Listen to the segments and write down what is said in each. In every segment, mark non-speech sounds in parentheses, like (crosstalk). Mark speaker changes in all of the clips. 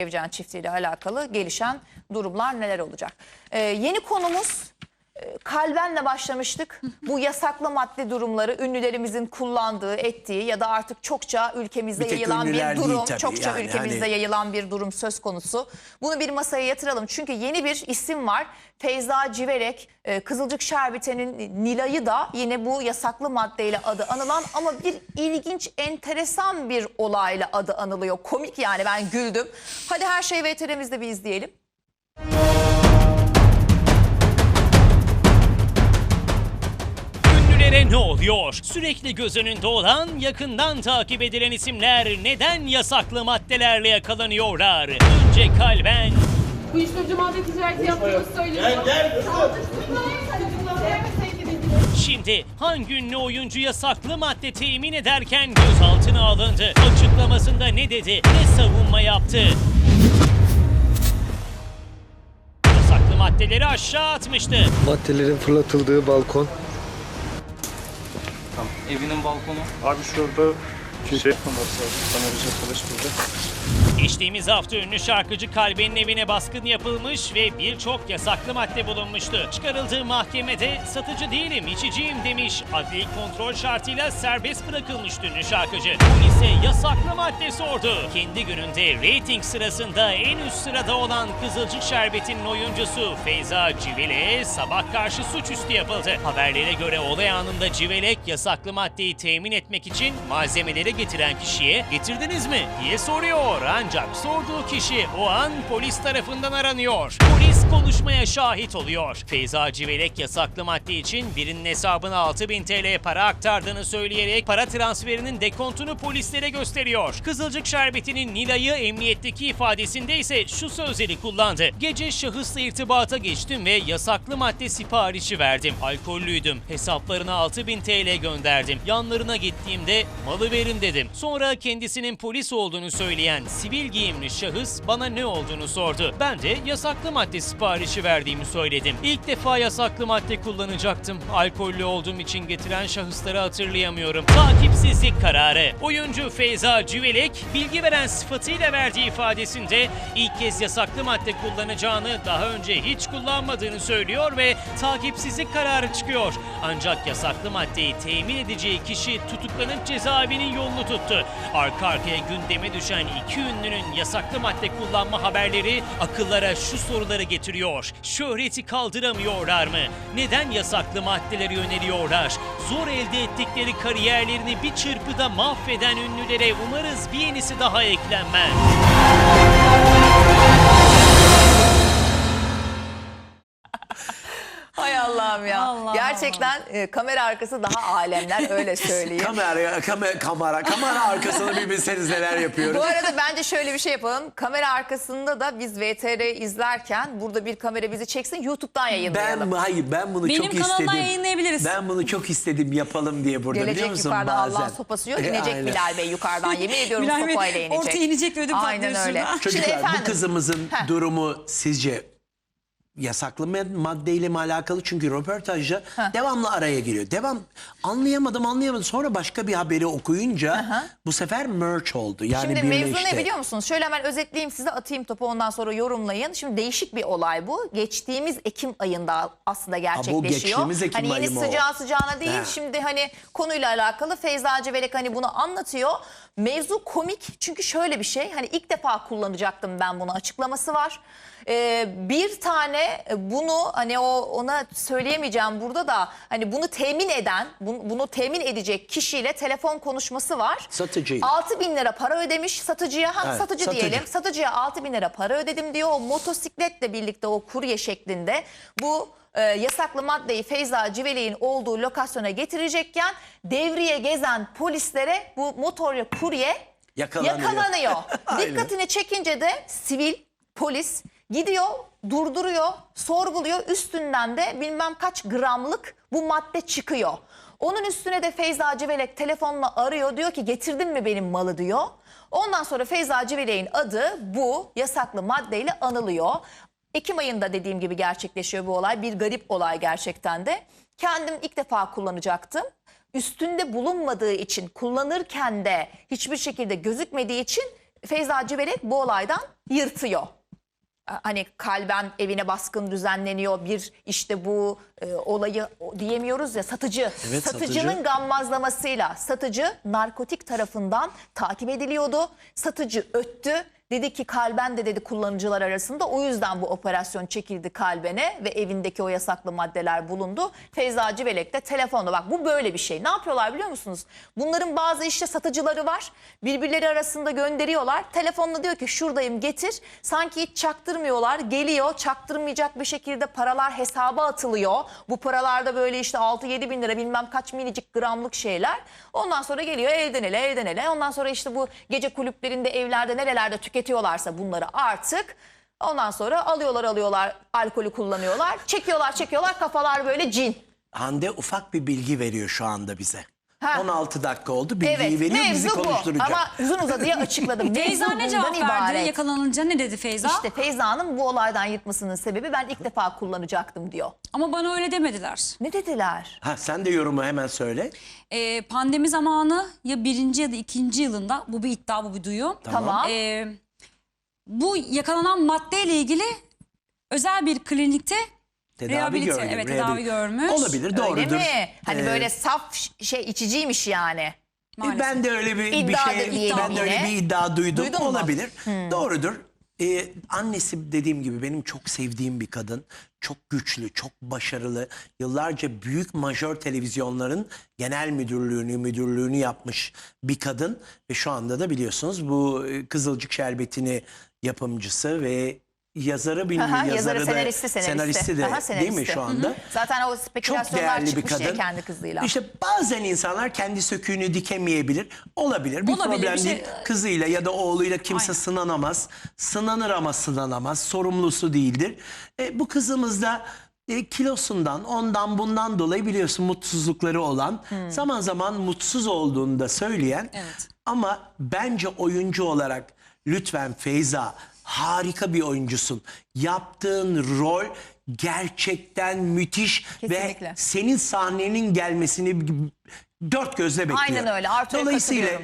Speaker 1: Evcan çiftiyle alakalı gelişen durumlar neler olacak? Ee, yeni konumuz kalbenle başlamıştık. Bu yasaklı madde durumları ünlülerimizin kullandığı, ettiği ya da artık çokça ülkemizde
Speaker 2: Bir
Speaker 1: yayılan bir durum.
Speaker 2: tabii.
Speaker 1: Çokça
Speaker 2: Yani
Speaker 1: ülkemizde
Speaker 2: hani-
Speaker 1: yayılan bir durum söz konusu. Bunu bir masaya yatıralım. Çünkü yeni bir isim var. Feyza Civerek, e, Kızılcık Şerbeti'nin Nilay'ı da yine bu yasaklı maddeyle adı anılan ama bir ilginç, enteresan bir olayla adı anılıyor. Komik yani ben güldüm. Hadi her şeyi VTR'mizde bir izleyelim.
Speaker 3: Ünlülere ne oluyor? Sürekli göz önünde olan, yakından takip edilen isimler neden yasaklı maddelerle yakalanıyorlar? Önce kalben,
Speaker 4: Uyuşturucu madde ticareti yaptığımız söyleniyor. Gel gel.
Speaker 3: şimdi hangi ünlü oyuncu yasaklı madde temin ederken gözaltına alındı? Açıklamasında ne dedi, ne savunma yaptı? Yasaklı maddeleri aşağı atmıştı.
Speaker 5: Maddelerin fırlatıldığı balkon.
Speaker 6: Evinin balkonu.
Speaker 7: Abi şurada şey yapmaması lazım. Kameracı arkadaş burada.
Speaker 3: Geçtiğimiz hafta ünlü şarkıcı Kalben'in evine baskın yapılmış ve birçok yasaklı madde bulunmuştu. Çıkarıldığı mahkemede satıcı değilim içiciyim demiş. Adli kontrol şartıyla serbest bırakılmıştı ünlü şarkıcı. Polise yasaklı madde sordu. Kendi gününde reyting sırasında en üst sırada olan Kızılcık Şerbeti'nin oyuncusu Feyza Civelek'e sabah karşı suçüstü yapıldı. Haberlere göre olay anında Civelek yasaklı maddeyi temin etmek için malzemeleri getiren kişiye getirdiniz mi diye soruyor. Ancak sorduğu kişi o an polis tarafından aranıyor. Polis konuşmaya şahit oluyor. Feyza Civelek yasaklı madde için birinin hesabına 6000 TL para aktardığını söyleyerek para transferinin dekontunu polislere gösteriyor. Kızılcık Şerbeti'nin Nilay'ı emniyetteki ifadesinde ise şu sözleri kullandı. Gece şahısla irtibata geçtim ve yasaklı madde siparişi verdim. Alkollüydüm. Hesaplarına 6000 TL gönderdim. Yanlarına gittiğimde malı verin dedim. Sonra kendisinin polis olduğunu söyleyen sivil giyimli şahıs bana ne olduğunu sordu. Ben de yasaklı madde siparişi verdiğimi söyledim. İlk defa yasaklı madde kullanacaktım. Alkollü olduğum için getiren şahısları hatırlayamıyorum. Takipsizlik kararı. Oyuncu Feyza Civelek bilgi veren sıfatıyla verdiği ifadesinde ilk kez yasaklı madde kullanacağını daha önce hiç kullanmadığını söylüyor ve takipsizlik kararı çıkıyor. Ancak yasaklı maddeyi temin edeceği kişi tutuklanıp cezaevinin yolunu tuttu. Arka arkaya gündeme düşen iki ünlünün yasaklı madde kullanma haberleri akıllara şu soruları getiriyor. Şöhreti kaldıramıyorlar mı? Neden yasaklı maddelere yöneliyorlar? Zor elde ettikleri kariyerlerini bir çırpıda mahveden ünlülere umarız bir yenisi daha eklenmez.
Speaker 1: Allah'ım ya.
Speaker 4: Allah
Speaker 1: Gerçekten e, kamera arkası daha alemler öyle söyleyeyim. (laughs)
Speaker 2: Kamera, kamera, kamera, kamera arkasında bir bilseniz neler yapıyoruz.
Speaker 1: Bu arada bence şöyle bir şey yapalım. Kamera arkasında da biz VTR izlerken burada bir kamera bizi çeksin YouTube'dan yayınlayalım.
Speaker 2: Ben hayır ben bunu
Speaker 4: Benim
Speaker 2: çok
Speaker 4: kanalımdan
Speaker 2: istedim.
Speaker 4: yayınlayabiliriz.
Speaker 2: Ben bunu çok istedim yapalım diye burada biliyor
Speaker 1: Gelecek
Speaker 2: musun
Speaker 1: yukarıdan
Speaker 2: bazen.
Speaker 1: Allah'ın sopası yok. İnecek
Speaker 2: aynen.
Speaker 1: Bilal Bey yukarıdan. Yemin (laughs) ediyorum
Speaker 4: Bilal
Speaker 1: sopayla inecek.
Speaker 4: ortaya inecek ödüm
Speaker 1: Aynen öyle.
Speaker 4: şurada.
Speaker 1: Şimdi
Speaker 2: Çocuklar
Speaker 1: efendim.
Speaker 2: bu kızımızın
Speaker 1: Heh.
Speaker 2: durumu sizce yasaklı mad- maddeyle mi alakalı? Çünkü röportajda devamlı araya giriyor. Devam anlayamadım anlayamadım. Sonra başka bir haberi okuyunca bu sefer merch oldu. Yani
Speaker 1: Şimdi mevzu ne biliyor musunuz? Şöyle hemen özetleyeyim size atayım topu ondan sonra yorumlayın. Şimdi değişik bir olay bu. Geçtiğimiz Ekim ayında aslında gerçekleşiyor.
Speaker 2: geçtiğimiz Ekim
Speaker 1: hani
Speaker 2: ayı
Speaker 1: yeni
Speaker 2: o?
Speaker 1: sıcağı sıcağına değil.
Speaker 2: He.
Speaker 1: Şimdi hani konuyla alakalı Feyza Civelek hani bunu anlatıyor. Mevzu komik çünkü şöyle bir şey. Hani ilk defa kullanacaktım ben bunu açıklaması var. Ee, bir tane bunu hani o ona söyleyemeyeceğim burada da hani bunu temin eden bunu, bunu temin edecek kişiyle telefon konuşması var.
Speaker 2: Satıcı.
Speaker 1: 6 bin lira para ödemiş satıcıya. Ha,
Speaker 2: Evet,
Speaker 1: satıcı,
Speaker 2: satıcı.
Speaker 1: diyelim. Satıcıya 6 bin lira para ödedim diyor. O motosikletle birlikte o kurye şeklinde bu e, yasaklı maddeyi Feyza Civelek'in olduğu lokasyona getirecekken devriye gezen polislere bu motorya kurye
Speaker 2: Yakalanıyor.
Speaker 1: yakalanıyor. (laughs)
Speaker 2: Aynen.
Speaker 1: Dikkatini çekince de sivil polis gidiyor durduruyor sorguluyor üstünden de bilmem kaç gramlık bu madde çıkıyor. Onun üstüne de Feyza Civelek telefonla arıyor diyor ki getirdin mi benim malı diyor. Ondan sonra Feyza Civelek'in adı bu yasaklı maddeyle anılıyor. Ekim ayında dediğim gibi gerçekleşiyor bu olay bir garip olay gerçekten de. Kendim ilk defa kullanacaktım. Üstünde bulunmadığı için kullanırken de hiçbir şekilde gözükmediği için Feyza Civelek bu olaydan yırtıyor. Hani kalben evine baskın düzenleniyor. Bir işte bu e, olayı diyemiyoruz ya satıcı.
Speaker 2: Evet,
Speaker 1: Satıcının
Speaker 2: satıcı.
Speaker 1: gammazlamasıyla satıcı narkotik tarafından takip ediliyordu. Satıcı öttü. Dedi ki kalben de dedi kullanıcılar arasında o yüzden bu operasyon çekildi kalbene ve evindeki o yasaklı maddeler bulundu. Feyza Civelek de telefonda bak bu böyle bir şey. Ne yapıyorlar biliyor musunuz? Bunların bazı işte satıcıları var. Birbirleri arasında gönderiyorlar. Telefonla diyor ki şuradayım getir. Sanki hiç çaktırmıyorlar. Geliyor çaktırmayacak bir şekilde paralar hesaba atılıyor. Bu paralarda böyle işte 6-7 bin lira bilmem kaç minicik gramlık şeyler. Ondan sonra geliyor elden ele elden ele. Ondan sonra işte bu gece kulüplerinde evlerde nerelerde tüketiyorlarsa bunları artık ondan sonra alıyorlar alıyorlar alkolü kullanıyorlar. Çekiyorlar çekiyorlar kafalar böyle cin.
Speaker 2: Hande ufak bir bilgi veriyor şu anda bize.
Speaker 1: Ha.
Speaker 2: 16 dakika oldu bilgiyi
Speaker 1: Evet
Speaker 2: veriyor bizi
Speaker 1: bu
Speaker 2: konuşturacak.
Speaker 1: ama uzun uzadıya (laughs) açıkladım.
Speaker 6: Feyza ne cevap verdi?
Speaker 1: ibaret.
Speaker 6: Yakalanınca ne dedi Feyza?
Speaker 1: İşte Feyza'nın bu olaydan yırtmasının sebebi ben ilk defa kullanacaktım diyor.
Speaker 6: Ama bana öyle demediler.
Speaker 1: Ne dediler?
Speaker 2: Ha, sen de yorumu hemen söyle.
Speaker 6: Ee, pandemi zamanı ya birinci ya da ikinci yılında bu bir iddia bu bir duyu.
Speaker 1: Tamam.
Speaker 6: Ee, bu yakalanan maddeyle ilgili özel bir klinikte
Speaker 2: Tedavi
Speaker 6: Rehabilite,
Speaker 2: görmüş.
Speaker 6: evet, tedavi görmüş.
Speaker 2: Olabilir doğrudur.
Speaker 1: Öyle mi? Hani
Speaker 2: Ee,
Speaker 1: böyle saf ş- şey içiciymiş yani.
Speaker 6: maalesef.
Speaker 2: Ben de öyle bir, bir şey,
Speaker 1: diyelim
Speaker 2: ben de öyle
Speaker 1: yine.
Speaker 2: bir iddia duydum.
Speaker 1: Duydun mu?
Speaker 2: Olabilir. Doğrudur. Ee, annesi dediğim gibi benim çok sevdiğim bir kadın. Çok güçlü, çok başarılı. Yıllarca büyük majör televizyonların genel müdürlüğünü, müdürlüğünü yapmış bir kadın. Ve şu anda da biliyorsunuz bu e, Kızılcık Şerbeti'ni yapımcısı ve yazarı bilmiyorum.
Speaker 1: Aha, yazarı,
Speaker 2: yazarı da,
Speaker 1: senaristi, senaristi.
Speaker 2: senaristi de
Speaker 1: Aha,
Speaker 2: değil mi
Speaker 1: senaristi.
Speaker 2: şu anda?
Speaker 1: Zaten o
Speaker 2: Çok
Speaker 1: spekülasyonlar
Speaker 2: bir
Speaker 1: çıkmış ya
Speaker 2: kadın.
Speaker 1: kendi kızıyla.
Speaker 2: İşte bazen insanlar kendi söküğünü dikemeyebilir. Olabilir. Bir
Speaker 6: Olabilir,
Speaker 2: problem
Speaker 6: bir şey-
Speaker 2: değil. Kızıyla ya da oğluyla kimse
Speaker 6: Aynen.
Speaker 2: sınanamaz. Sınanır ama sınanamaz. Sorumlusu değildir. E, bu kızımız da e, kilosundan, ondan bundan dolayı biliyorsun mutsuzlukları olan, zaman zaman mutsuz olduğunu da söyleyen
Speaker 6: Evet.
Speaker 2: ama bence oyuncu olarak lütfen Feyza harika bir oyuncusun. Yaptığın rol gerçekten müthiş ve
Speaker 1: Kesinlikle.
Speaker 2: senin sahnenin gelmesini dört gözle bekliyorum.
Speaker 1: Aynen öyle. Artu'ya
Speaker 2: Dolayısıyla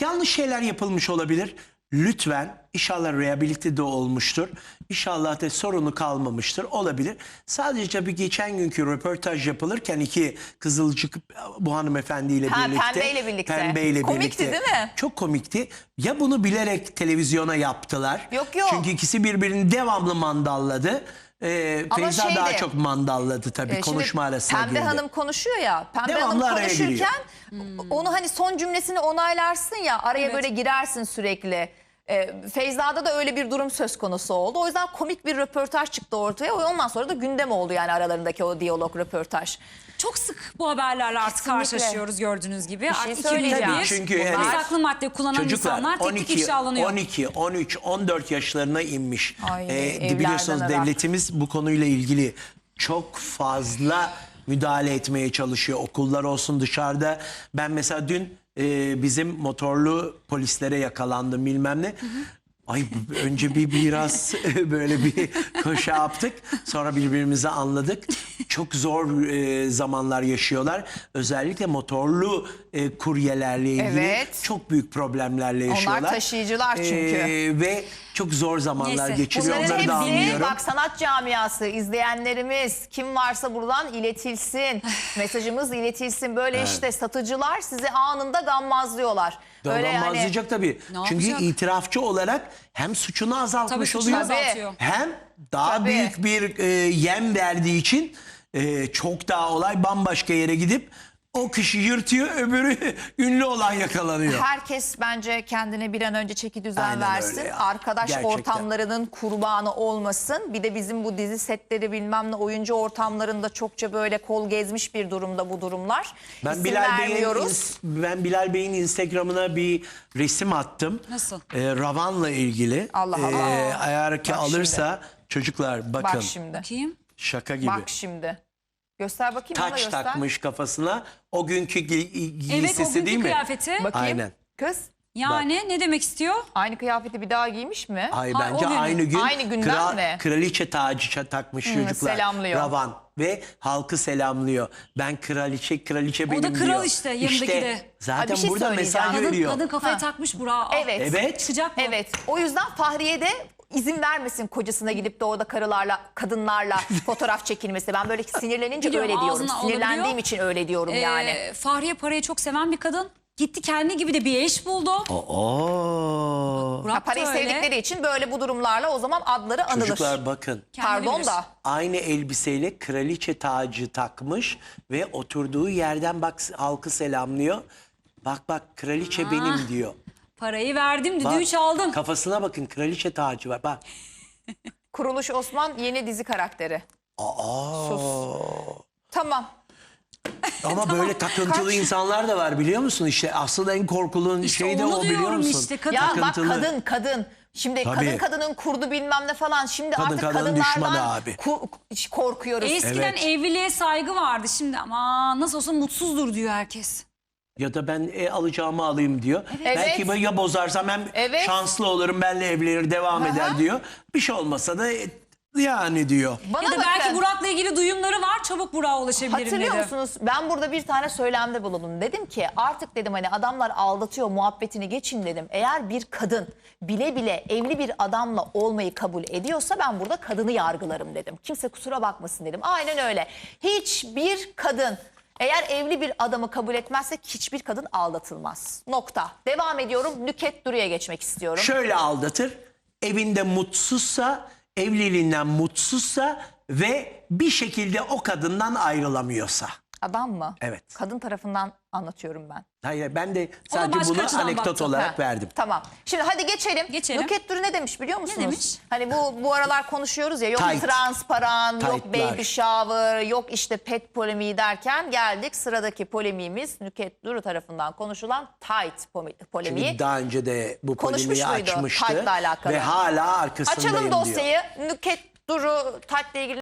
Speaker 2: yanlış şeyler yapılmış olabilir. Lütfen inşallah rehabilite de olmuştur. İnşallah da sorunu kalmamıştır. Olabilir. Sadece bir geçen günkü röportaj yapılırken iki Kızılcık bu hanımefendiyle
Speaker 1: Ha,
Speaker 2: birlikte.
Speaker 1: Pembeyle birlikte.
Speaker 2: Pembeyle
Speaker 1: Komikti
Speaker 2: birlikte.
Speaker 1: değil mi?
Speaker 2: Çok komikti. Ya bunu bilerek televizyona yaptılar.
Speaker 1: Yok, yok.
Speaker 2: Çünkü ikisi birbirini devamlı mandalladı. Ee,
Speaker 1: Ama
Speaker 2: Feyza daha
Speaker 1: şeyde,
Speaker 2: çok mandalladı tabii
Speaker 1: şimdi
Speaker 2: konuşma arasına
Speaker 1: Pembe
Speaker 2: girdi.
Speaker 1: Hanım konuşuyor ya. Pembe
Speaker 2: Devamlı
Speaker 1: Hanım konuşurken
Speaker 6: Hmm.
Speaker 1: onu hani son cümlesini onaylarsın ya araya
Speaker 6: Evet.
Speaker 1: böyle girersin sürekli. Ee, Feyza'da da öyle bir durum söz konusu oldu. O yüzden komik bir röportaj çıktı ortaya. Ondan sonra da gündem oldu yani aralarındaki o diyalog röportaj.
Speaker 6: Çok sık bu haberlerle artık
Speaker 1: Kesinlikle.
Speaker 6: karşılaşıyoruz gördüğünüz gibi.
Speaker 1: şey
Speaker 6: Artık
Speaker 1: söyleyeceğim.
Speaker 6: bir
Speaker 2: Çünkü yani-
Speaker 6: yasaklı madde kullanan
Speaker 2: Çocuklar
Speaker 6: insanlar tek tek
Speaker 2: 12,
Speaker 6: ifşa alınıyor.
Speaker 2: 12, 13, 14 yaşlarına inmiş.
Speaker 1: Ay,
Speaker 2: Ee,
Speaker 1: evlerden
Speaker 2: biliyorsunuz
Speaker 1: ırak.
Speaker 2: devletimiz bu konuyla ilgili çok fazla müdahale etmeye çalışıyor. Okullar olsun dışarıda. Ben mesela dün e, bizim motorlu polislere yakalandım bilmem ne. Ay önce bir biraz (laughs) böyle bir koşu yaptık. Sonra birbirimizi anladık. Çok zor e, zamanlar yaşıyorlar. Özellikle motorlu e, kuryelerle ilgili
Speaker 1: Evet.
Speaker 2: çok büyük problemlerle
Speaker 1: Onlar
Speaker 2: yaşıyorlar.
Speaker 1: taşıyıcılar çünkü.
Speaker 2: E, ve çok zor zamanlar
Speaker 6: Neyse,
Speaker 2: geçiriyor.
Speaker 1: Bunların
Speaker 2: Onları da
Speaker 1: hepsi
Speaker 2: anlıyorum.
Speaker 1: bak sanat camiası izleyenlerimiz kim varsa buradan iletilsin. (sighs) Mesajımız iletilsin. Böyle işte satıcılar sizi anında gammazlıyorlar. Öyle yani
Speaker 2: Davranmazlayacak tabii.
Speaker 6: Ne
Speaker 2: Çünkü
Speaker 6: yapacak?
Speaker 2: itirafçı olarak hem suçunu azaltmış
Speaker 6: Tabii suçunu
Speaker 2: oluyor.
Speaker 6: azaltıyor.
Speaker 2: Hem daha
Speaker 1: Tabii.
Speaker 2: büyük bir e, yem verdiği için e, çok daha olay bambaşka yere gidip o kişi yırtıyor öbürü (laughs) ünlü olan yakalanıyor.
Speaker 1: herkes bence kendine bir an önce çeki düzen
Speaker 2: Aynen
Speaker 1: versin.
Speaker 2: öyle.
Speaker 1: Arkadaş
Speaker 2: Gerçekten.
Speaker 1: ortamlarının kurbanı olmasın. Bir de bizim bu dizi setleri bilmem ne oyuncu ortamlarında çokça böyle kol gezmiş bir durumda bu durumlar.
Speaker 2: Ben
Speaker 1: İsim
Speaker 2: Bilal Bey'in
Speaker 1: vermiyoruz.
Speaker 2: ins- ben Bilal Bey'in Instagram'ına bir resim attım.
Speaker 6: Nasıl?
Speaker 2: Ee, Ravan'la ilgili.
Speaker 1: Allah Allah.
Speaker 2: Ee, eğer ki
Speaker 1: Bak
Speaker 2: alırsa çocuklar bakın
Speaker 1: Bak şimdi.
Speaker 6: Kim?
Speaker 2: şaka gibi.
Speaker 1: Bak şimdi. Göster bakayım bana
Speaker 2: Taç
Speaker 1: göster.
Speaker 2: takmış kafasına. O günkü gi-
Speaker 6: Evet o
Speaker 2: giysisi
Speaker 6: günkü
Speaker 2: değil mi?
Speaker 6: kıyafeti.
Speaker 1: Bakayım.
Speaker 2: Aynen.
Speaker 1: Kız
Speaker 6: Yani ne demek istiyor?
Speaker 1: Aynı kıyafeti bir daha giymiş mi?
Speaker 2: Hayır
Speaker 6: Ha, o
Speaker 2: bence
Speaker 6: gün.
Speaker 2: aynı gün
Speaker 1: Aynı günden mi?
Speaker 2: kraliçe tacı ça- takmış çocuklar.
Speaker 1: selamlıyor.
Speaker 2: Ravan ve halkı selamlıyor. Ben kraliçe kraliçe benim
Speaker 6: da kral
Speaker 2: diyor.
Speaker 6: işte, yanındaki
Speaker 2: İşte
Speaker 6: de.
Speaker 2: zaten
Speaker 1: bir şey
Speaker 2: burada
Speaker 1: söyleyeceğim.
Speaker 2: mesaj
Speaker 6: Kadın,
Speaker 2: veriyor.
Speaker 6: kadın kafayı
Speaker 1: Ha.
Speaker 6: takmış Burak'a.
Speaker 1: Evet.
Speaker 2: Evet.
Speaker 6: Sıcak mı?
Speaker 1: Evet. O yüzden Fahriye de izin vermesin kocasına gidip de orada karılarla, kadınlarla (laughs) fotoğraf çekilmesi. Ben böyle sinirlenince
Speaker 6: Biliyorum,
Speaker 1: öyle diyorum.
Speaker 6: ağzına
Speaker 1: Sinirlendiğim
Speaker 6: alabiliyor.
Speaker 1: için öyle diyorum yani.
Speaker 6: Ee, Fahriye parayı çok seven bir kadın. Gitti kendi gibi de bir eş buldu. Burak da
Speaker 1: parayı
Speaker 6: öyle.
Speaker 1: sevdikleri için böyle bu durumlarla o zaman adları anılır.
Speaker 2: Çocuklar bakın.
Speaker 6: Kendi
Speaker 1: Pardon
Speaker 6: bilir.
Speaker 1: da.
Speaker 2: Aynı elbiseyle kraliçe tacı takmış ve oturduğu yerden bak halkı selamlıyor. Bak bak kraliçe benim diyor.
Speaker 6: Parayı verdim,
Speaker 2: Bak,
Speaker 6: düdüğü çaldım.
Speaker 2: Kafasına bakın kraliçe tacı var. Bak. (laughs)
Speaker 1: Kuruluş Osman yeni dizi karakteri.
Speaker 2: Aa.
Speaker 1: Tamam.
Speaker 2: Ama (laughs) böyle takıntılı insanlar da var biliyor musun? İşte asıl en korkulun
Speaker 6: İşte
Speaker 2: şey de
Speaker 6: onu
Speaker 2: o biliyor
Speaker 6: diyorum
Speaker 2: musun?
Speaker 6: işte, kadın-
Speaker 1: Ya
Speaker 2: Takıntılı.
Speaker 1: bak kadın kadın. Şimdi
Speaker 2: Tabii.
Speaker 1: kadın kadının kurdu bilmem ne falan. Şimdi
Speaker 2: Kadın
Speaker 1: artık
Speaker 2: kadının
Speaker 1: kadınlardan
Speaker 2: abi.
Speaker 1: ku- korkuyoruz.
Speaker 6: Eskiden
Speaker 2: Evet.
Speaker 6: evliliğe saygı vardı şimdi ama nasıl olsa mutsuzdur diyor herkes.
Speaker 2: Ya da ben e, alacağımı alayım diyor.
Speaker 1: Evet.
Speaker 2: Belki ben ya bozarsam hem
Speaker 1: Evet.
Speaker 2: şanslı olurum benle evlenir devam eder diyor. Bir şey olmasa da e, yani diyor.
Speaker 1: Bana
Speaker 6: ya da
Speaker 1: bakın.
Speaker 6: belki Burak'la ilgili duyumları var çabuk Burak'a ulaşabilirim
Speaker 1: Hatırlıyor
Speaker 6: dedi.
Speaker 1: musunuz? Ben burada bir tane söylemde bulundum. Dedim ki artık dedim hani adamlar aldatıyor muhabbetini geçin dedim. Eğer bir kadın bile bile evli bir adamla olmayı kabul ediyorsa ben burada kadını yargılarım dedim. Kimse kusura bakmasın dedim. Aynen öyle. Hiçbir kadın eğer evli bir adamı kabul etmezse hiçbir kadın aldatılmaz. Nokta. Devam ediyorum. Nüket Duru'ya geçmek istiyorum.
Speaker 2: Şöyle aldatır. Evinde mutsuzsa, evliliğinden mutsuzsa ve bir şekilde o kadından ayrılamıyorsa.
Speaker 1: Adam mı?
Speaker 2: Evet.
Speaker 1: Kadın tarafından anlatıyorum ben.
Speaker 2: Hayır ben de sadece bunu
Speaker 6: açıdan
Speaker 2: anekdot
Speaker 6: baktı.
Speaker 2: olarak
Speaker 1: Ha,
Speaker 2: verdim.
Speaker 1: Tamam. Şimdi hadi geçelim.
Speaker 6: Geçelim.
Speaker 1: Nüket Duru ne demiş biliyor musunuz?
Speaker 6: demiş?
Speaker 1: Hani bu bu aralar konuşuyoruz ya yok
Speaker 2: Tight.
Speaker 1: transparan, yok
Speaker 2: Tight'lar.
Speaker 1: baby shower, yok işte pet polemiği derken geldik sıradaki polemiğimiz Nüket Duru tarafından konuşulan tight polemiği.
Speaker 2: Çünkü daha önce de bu polemiği açmıştı.
Speaker 1: Tight'la alakalı.
Speaker 2: Ve hala arkasındayım
Speaker 1: Açalım
Speaker 2: diyor.
Speaker 1: dosyayı. Nüket Duru tight'la ilgili